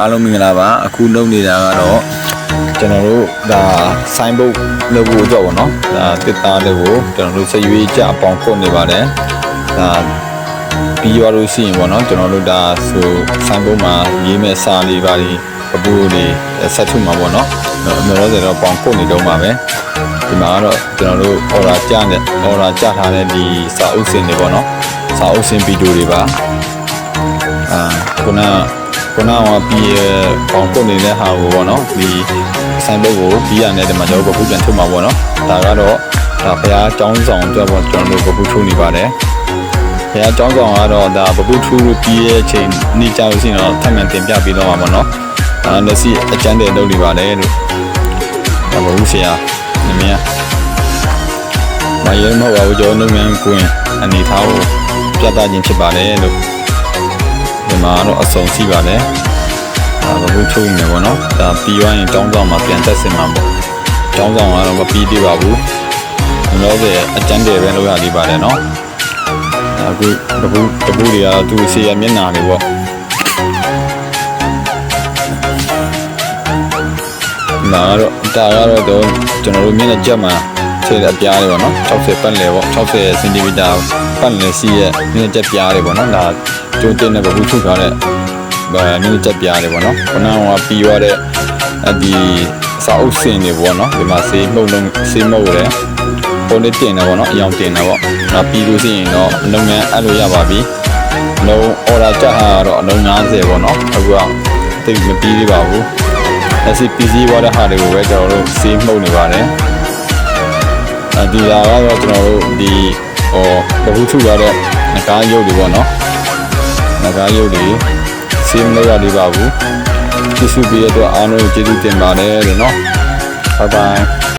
အားလုံးမင်္ဂလာပါအခုလုပ်နေတာကတော့ကျွန်တော်တို့ဒါဆိုင်းဘုတ်လုပ်ဖို့ကြောက်ပါတော့ဒါတစ်သားလေးကိုကျွန်တော်တို့စရွေးကြအပေါင်းခုတ်နေပါတယ်ဒါပြီးရလို့ရှိရင်ပေါ့နော်ကျွန်တော်တို့ဒါဆိုဆိုင်းဘုတ်မှာရေးမဲ့စာလေးပါလေးအပူလေးဆက်ထုမှာပေါ့နော်အမျိုးတော့တော့ပေါင်းခုတ်နေတော့မှာပဲဒီမှာကတော့ကျွန်တော်တို့ order ကြတဲ့ order ကြထားတဲ့ဒီစာအုပ်စင်တွေပေါ့နော်စာအုပ်စင်ဗီဒီယိုတွေပါအာခုနက ခုနကပြီးရပေါင်ပုတ်နေတဲ့ဟာကိုပေါ့နော်ဒီဆိုင်ဘုတ်ကိုပြီးရတဲ့ဒီမှာကျွန်တော်တို့ကပြန်ထုတ်မှာပေါ့နော်ဒါကတော့ဒါဘုရားကျောင်းဆောင်အတွက်ပေါ့ကျွန်တော်တို့ကပူထိုးနေပါတယ်ဘုရားကျောင်းဆောင်ကတော့ဒါပပူထိုးလို့ပြီးရဲ့အချိန်နေ့ကြောက်စီတော့ထပ်မံတင်ပြပြီးတော့မှာပေါ့နော်ဒါလက်စီအကျန်းတဲ့လုပ်နေပါတယ်လို့ဒါဘုဆရာနမင်းမရဲမဟုတ်ပါဘူးကျွန်တော်တို့မြန်ကွင်းအနေထားကိုပြသခြင်းဖြစ်ပါတယ်လို့ ဒီမှာတော့အစုံရှိပါတယ်ဒါဘဘူးထုတ်နေပေါ့နော်ဒါပြီးသွားရင်တောင်းဆောင်မှာပြန်တက်စင်မှာပေါ့တောင်းဆောင်ကတော့မပြီးသေးပါဘူးလောဆယ်အကျန်းတယ်ပဲလုပ်ရသေးပါတယ်နော်အခုဘဘူးဘဘူးတွေကသူ့ဆေးရမျက်နာတွေပေါ့ဒါကတော့ဒါကတော့တော့ကျွန်တော်တို့မျက်နှာကြက်မှာခြေတဲ့အပြားတွေပေါ့နော်60ပတ်လည်ပေါ့60စင်တီမီတာပတ်လည်ရှိရဲ့မျက်နှာကြက်ပြားတွေပေါ့နော်ဒါ ကျိုးတင်တဲ့ဘဘူးထုတ်ထားတဲ့ဒါမျက်နှာကြက်ပြားတွေပေါ့နော်ခုနကပြီးရတဲ့အဒီစာအုပ်စင်တွေပေါ့နော်ဒီမှာဆေးမှုတ်လုံးဆေးမှုတ်တယ်ပုံနဲ့တင်တယ်ပေါ့နော်အယောင်တင်တယ်ပေါ့ဒါပြီးလို့ရှိရင်တော့လုပ်ငန်းအဲ့လိုရပါပြီလုံး order ကြဟာတော့အလုံး90ပေါ့နော်အခုကတိတ်မပြီးသေးပါဘူး SCPC ဝါတဲ့ဟာတွေကိုပဲကျွန်တော်တို့စေးမှုတ်နေပါတယ်အဲဒီလာကတော့ကျွန်တော်တို့ဒီဟောဘဟုထုရတဲ့ငကားရုပ်တွေပေါ့နော် ငကားရုပ်တွေစေးမလို့ရသေးပါဘူးကျေးဇူးပေးတဲ့အတွက်အားလုံးကိုကျေးဇူးတင်ပါတယ်လို့နော်ဘိုင်ဘိုင်